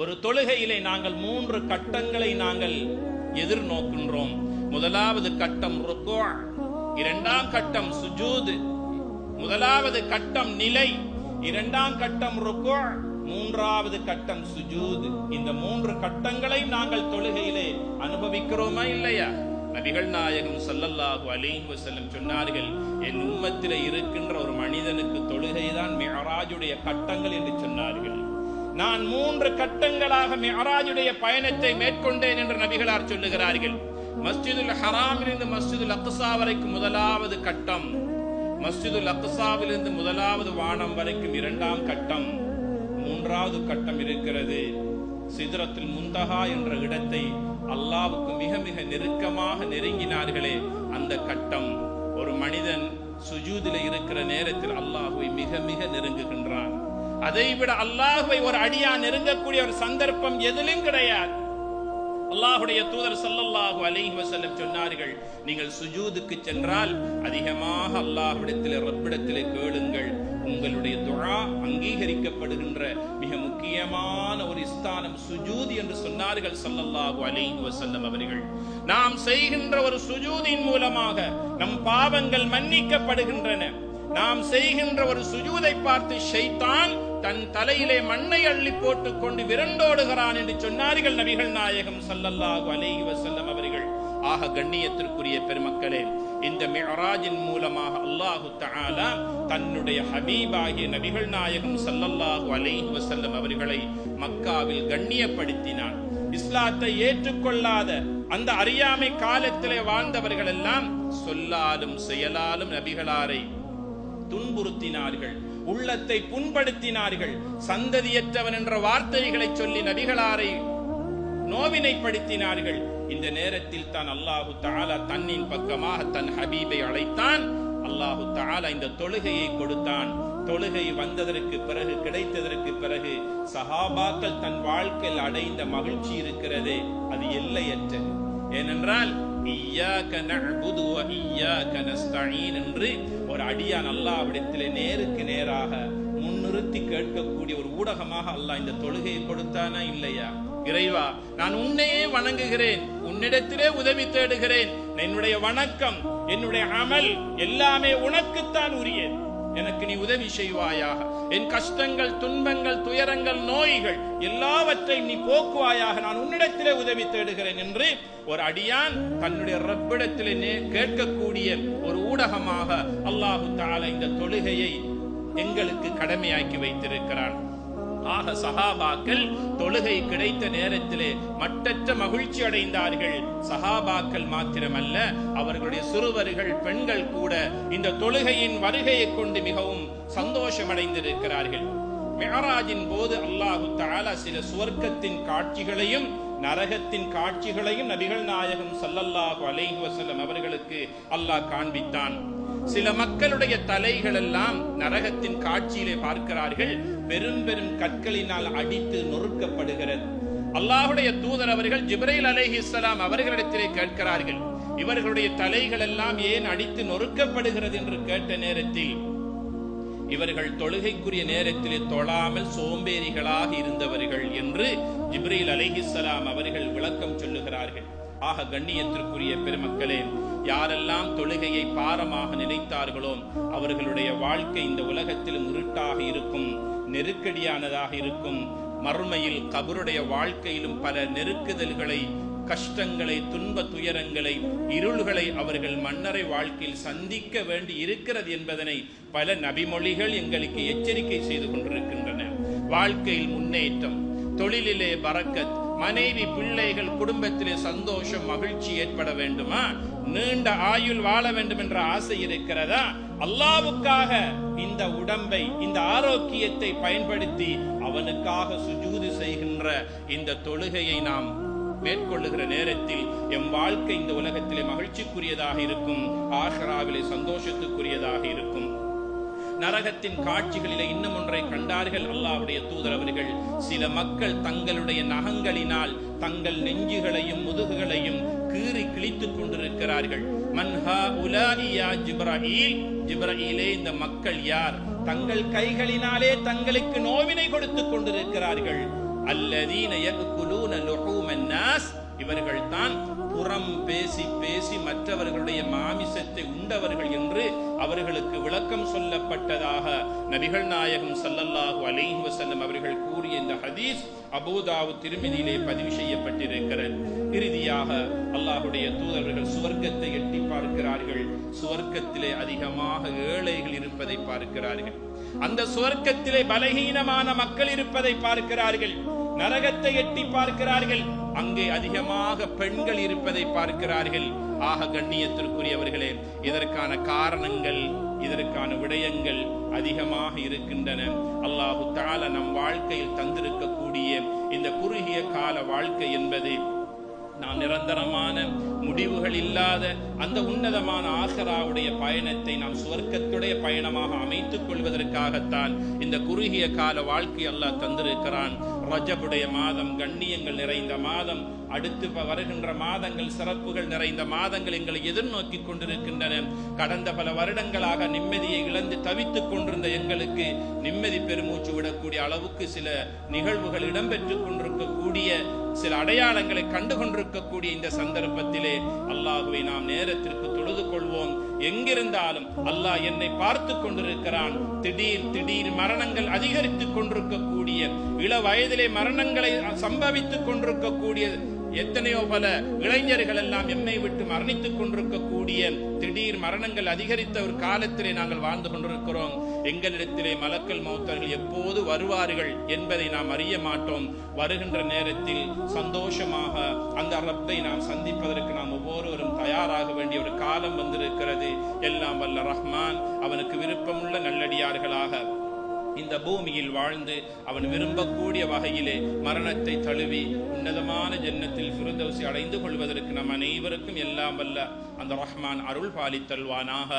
ஒரு தொழுகையிலே நாங்கள் மூன்று கட்டங்களை நாங்கள் எதிர்நோக்கின்றோம். முதலாவது கட்டம் ருக்கோ இரண்டாம் கட்டம் சுஜூது முதலாவது கட்டம் நிலை இரண்டாம் கட்டம் ருக்கோ மூன்றாவது கட்டம் சுஜூது. இந்த மூன்று கட்டங்களை நாங்கள் தொழுகையிலே அனுபவிக்கிறோமா இல்லையா? நபிகள் நாயகம் சல்லல்லாஹு அலைஹி வசல்லம் சொன்னார்கள் என் உம்மத்திலே இருக்கின்ற ஒரு மனிதனுக்கு தொழுகைதான் மிகராஜுடைய கட்டங்கள் என்று சொன்னார்கள். நான் மூன்று கட்டங்களாக மெஹராஜுடைய பயணத்தை மேற்கொண்டேன் என்று நபிகளார் சொல்லுகிறார்கள். மஸ்ஜிதுல் ஹராமிலிருந்து மஸ்ஜிதுல் அக்ஸா வரைக்கும் முதலாவது கட்டம். மஸ்ஜிதுல் அக்ஸாவிலிருந்து முதலாவது வானம் வரைக்கும் இரண்டாம் கட்டம். மூன்றாவது கட்டம் இருக்கிறது. சிதறத்தில் முந்தகா என்ற இடத்தை அல்லாவுக்கு மிக மிக நெருக்கமாக நெருங்கினார்களே அந்த கட்டம். ஒரு மனிதன் சுஜூதில இருக்கிற நேரத்தில் அல்லாஹுவை மிக மிக நெருங்குகின்றான். அதைவிட அல்லாஹுவை ஒரு அடியா நெருங்கக்கூடிய ஒரு சந்தர்ப்பம் எதிலும் கிடையாது. அல்லாஹுடைய தூதர் சல்லல்லாஹு அலைஹி வசல்லம் சொன்னார்கள் நீங்கள் சுஜூதுக்கு சென்றால் அதிகமாக அல்லாஹ்விடத்திலே ரப்பிடத்தில் கேளுங்கள். உங்களுடைய துழா அங்கீகரிக்கப்படுகின்ற மிக முக்கியமான ஒரு ஸ்தானம் சுஜூதி என்று சொன்னார்கள் சல்லல்லாஹு அலைஹி வசல்லம் அவர்கள். நாம் செய்கின்ற ஒரு சுஜூதின் மூலமாக நம் பாவங்கள் மன்னிக்கப்படுகின்றன. நாம் செய்கின்ற ஒரு சுஜூதை பார்த்து ஷைத்தான் தன் தலையிலே மண்ணை அள்ளி போட்டுக் கொண்டு விரண்டோடுகிறான் என்று சொன்னார்கள் நபிகள் நாயகம் சல்லல்லாஹு அலைஹி வஸல்லம் அவர்கள். ஆக கண்ணியத்திற்குரிய பெருமக்களே இந்த மிஹராஜின் மூலமாக அல்லாஹு தஆலா தன்னுடைய ஹபீபாகிய நபிகள் நாயகம் சல்லல்லாஹு அலைஹி வஸல்லம் அவர்களை மக்காவில் கண்ணியப்படுத்தினான். இஸ்லாத்தை ஏற்றுக்கொள்ளாத அந்த அறியாமை காலத்திலே வாழ்ந்தவர்கள் எல்லாம் சொல்லாலும் செயலாலும் நபிகளாரை துன்புறுத்தினார்கள். உள்ளத்தை புண்படுத்தினார்கள். சந்ததியற்றவன் என்ற வார்த்தைகளை சொல்லி நபிகளாரை நோவினைப்படுத்தினார்கள். இந்த நேரத்தில் தான் அல்லாஹு தாலா தன்னின் பக்கமாக தன் ஹபீபை அழைத்தான். அல்லாஹு தாலா இந்த தொழுகையை கொடுத்தான். தொழுகை வந்ததற்கு பிறகு கிடைத்ததற்கு பிறகு சஹாபாக்கள் தன் வாழ்க்கையில் அடைந்த மகிழ்ச்சி இருக்கிறது. அது எல்லையற்றது. ஏனென்றால் என்று ஒரு அடியான் அல்லாஹ்விடத்திலே நேருக்கு நேராக முன்னிறுத்தி கேட்கக்கூடிய ஒரு ஊடகமாக அல்லாஹ் இந்த தொழுகையை கொடுத்தானா இல்லையா? இறைவா நான் உன்னையே வணங்குகிறேன். உன்னிடத்திலே உதவி தேடுகிறேன். என்னுடைய வணக்கம் என்னுடைய அமல் எல்லாமே உனக்குத்தான் உரியது. எனக்கு நீ உதவி செய்வாயாக. என் கஷ்டங்கள் துன்பங்கள் துயரங்கள் நோய்கள் எல்லாவற்றையும் நீ போக்குவாயாக. நான் உன்னிடத்திலே உதவி தேடுகிறேன் என்று ஒரு அடியான் தன்னுடைய ரப்பிடத்திலே கேட்கக்கூடிய ஒரு ஊடகமாக அல்லாஹு தஆலா இந்த தொழுகையை எங்களுக்கு கடமையாக்கி வைத்திருக்கிறான். ஆக சஹாபாக்கள் தொழுகை கிடைத்த நேரத்திலே மட்டற்ற மகிழ்ச்சி அடைந்தார்கள். சஹாபாக்கள் மாத்திரமல்ல அவர்களுடைய சிறுவர்கள் பெண்கள் கூட இந்த தொழுகையின் வருகையை கொண்டு மிகவும் சந்தோஷமடைந்திருக்கிறார்கள். அடைந்திருக்கிறார்கள் போது அல்லாஹு தாலா சில சுவர்க்கத்தின் காட்சிகளையும் நரகத்தின் காட்சிகளையும் நபிகள் நாயகம் சல்லல்லாஹு அலைஹி வஸல்லம் அவர்களுக்கு அல்லாஹ் காண்பித்தான். சில மக்களுடைய தலைகள் எல்லாம் நரகத்தின் காட்சியிலே பார்க்கிறார்கள். பெரும் பெரும் கற்களினால் அடித்து நொறுக்கப்படுகிறது. அல்லாஹுடைய தூதர் அவர்கள் ஜிப்ரைல் இஸ்லாம் அவர்களிடத்திலே கேட்கிறார்கள். இவர்களுடைய தலைகள் எல்லாம் ஏன் அடித்து நொறுக்கப்படுகிறது என்று கேட்ட நேரத்தில் இவர்கள் தொழுகைக்குரிய நேரத்திலே தொழாமல் சோம்பேறிகளாக இருந்தவர்கள் என்று ஜிப்ரீல் அலைஹிஸ்ஸலாம் அவர்கள் விளக்கம் சொல்லுகிறார்கள். ஆக கண்ணியத்திற்குரிய பெருமக்களே யாரெல்லாம் தொழுகையை பாரமாக நினைத்தார்களோ அவர்களுடைய வாழ்க்கை இந்த உலகத்திலும் இருட்டாக இருக்கும் நெருக்கடியானதாக இருக்கும். மறுமையில் கபருடைய வாழ்க்கையிலும் பல நெருக்குதல்களை கஷ்டங்களை துன்ப துயரங்களை இருள்களை அவர்கள் மன்னரை வாழ்க்கையில் சந்திக்க வேண்டி இருக்கிறது என்பதனை பல நபிமொழிகள் எங்களுக்கு எச்சரிக்கை செய்து கொண்டிருக்கின்றன. வாழ்க்கையில் முன்னேற்றம் தொழிலிலே பறக்கத் மனைவி பிள்ளைகள் குடும்பத்திலே சந்தோஷம் மகிழ்ச்சி ஏற்பட வேண்டுமா? நீண்ட ஆயுள் வாழ வேண்டும் என்ற ஆசை இருக்கிறதா? அல்லாவுக்காக இந்த உடம்பை இந்த ஆரோக்கியத்தை பயன்படுத்தி அவனுக்காக சுஜூது செய்கின்ற இந்த தொழுகையை நாம் மேற்கொள்ளுகிற நேரத்தில் எம் வாழ்க்கை இந்த உலகத்திலே மகிழ்ச்சிக்குரியதாக இருக்கும் ஆஹராவிலே சந்தோஷத்துக்குரியதாக இருக்கும். நரகத்தின் காட்சிகளிலே இன்னும் ஒன்றை கண்டார்கள் அல்லாவுடைய தூதர் அவர்கள். சில மக்கள் தங்களுடைய நகங்களினால் தங்கள் நெஞ்சுகளையும் முதுகுகளையும் கீறி கிழித்துக் கொண்டிருக்கிறார்கள். மன்ஹா உலாஇயா ஜிப்ராஹீல்? ஜிப்ராஹீலே இந்த மக்கள் யார்? தங்கள் கைகளினாலே தங்களுக்கு நோவினை கொடுத்துக் கொண்டிருக்கிறார்கள். அல்லதீன யகுலூன லுஹூமன் நாஸ்? இவர்கள் தான் புறம் பேசி பேசி மற்றவர்களுடைய மாமிசத்தை உண்டவர்கள் என்று அவர்களுக்கு விளக்கம் சொல்லப்பட்டதாக நபிகள் நாயகம் சல்லல்லாஹு அலைஹி வசல்லம் அவர்கள் கூறிய இந்த ஹதீஸ் அபூதாவு திருமதியிலே பதிவு செய்யப்பட்டிருக்கிறது. இறுதியாக அல்லாஹுடைய தூதர்கள் சுவர்க்கத்தை எட்டி பார்க்கிறார்கள். சுவர்க்கத்திலே அதிகமாக ஏழைகள் இருப்பதை பார்க்கிறார்கள். அந்த சுவர்க்கத்திலே பலகீனமான மக்கள் இருப்பதை பார்க்கிறார்கள். நரகத்தை எட்டி பார்க்கிறார்கள். அங்கே அதிகமாக பெண்கள் இருப்பதை பார்க்கிறார்கள். ஆக கண்ணியத்திற்குரியவர்களே இதற்கான காரணங்கள் இதற்கான விடயங்கள் அதிகமாக இருக்கின்றன. அல்லாஹு தால நம் வாழ்க்கையில் தந்திருக்கக்கூடிய இந்த குறுகிய கால வாழ்க்கை என்பது நாம் நிரந்தரமான முடிவுகள் இல்லாத அந்த உன்னதமான ஆசராவுடைய பயணத்தை நாம் சுவர்க்கத்துடைய பயணமாக அமைத்துக் கொள்வதற்காகத்தான் இந்த குறுகிய கால வாழ்க்கை அல்லாஹ் தந்திருக்கிறான். ரஜபுடைய மாதம் கண்ணியங்கள் நிறைந்த மாதம் அடுத்து வருகின்ற மாதங்கள் சிறப்புகள் நிறைந்த மாதங்கள் எங்களை எதிர்நோக்கி கொண்டிருக்கின்றன. கடந்த பல வருடங்களாக நிம்மதியை இழந்து தவித்துக் கொண்டிருந்த எங்களுக்கு நிம்மதி பெருமூச்சு விடக்கூடிய அளவுக்கு சில நிகழ்வுகள் இடம்பெற்றுக் கொண்டிருக்கக்கூடிய சில அடையாளங்களை கண்டு கொண்டிருக்கக்கூடிய இந்த சந்தர்ப்பத்திலே அல்லாஹுவை நாம் நேரத்திற்கு தொழுது கொள்வோம். எங்கிருந்தாலும் அல்லாஹ் என்னை பார்த்து கொண்டிருக்கிறான். திடீர் திடீர் மரணங்கள் அதிகரித்துக் கொண்டிருக்க இள வயதிலே மரணங்களை சம்பவித்துக் கொண்டிருக்கக்கூடிய எத்தனையோ பல இளைஞர்கள் எல்லாம் எம்மை விட்டு மரணித்துக் கொண்டிருக்கக்கூடிய திடீர் மரணங்கள் அதிகரித்த ஒரு காலத்திலே நாங்கள் வாழ்ந்து கொண்டிருக்கிறோம். எங்களிடத்திலே மலக்கல் மௌத்தர்கள் எப்போது வருவார்கள் என்பதை நாம் அறிய மாட்டோம். வருகின்ற நேரத்தில் சந்தோஷமாக அந்த ரப்பை நாம் சந்திப்பதற்கு நாம் ஒவ்வொருவரும் தயாராக வேண்டிய ஒரு காலம் வந்திருக்கிறது. எல்லாம் வல்ல ரஹ்மான் அவனுக்கு விருப்பமுள்ள நல்லடியார்களாக இந்த பூமியில் வாழ்ந்து அவன் விரும்பக்கூடிய வகையிலே மரணத்தை தழுவி உன்னதமான ஜன்னத்தில் ஃபிருதௌசி அடைந்து கொள்வதற்கு நம் அனைவருக்கும் எல்லாம் வல்ல. அந்த ரஹ்மான் அருள் பாலித்தல்வானாக.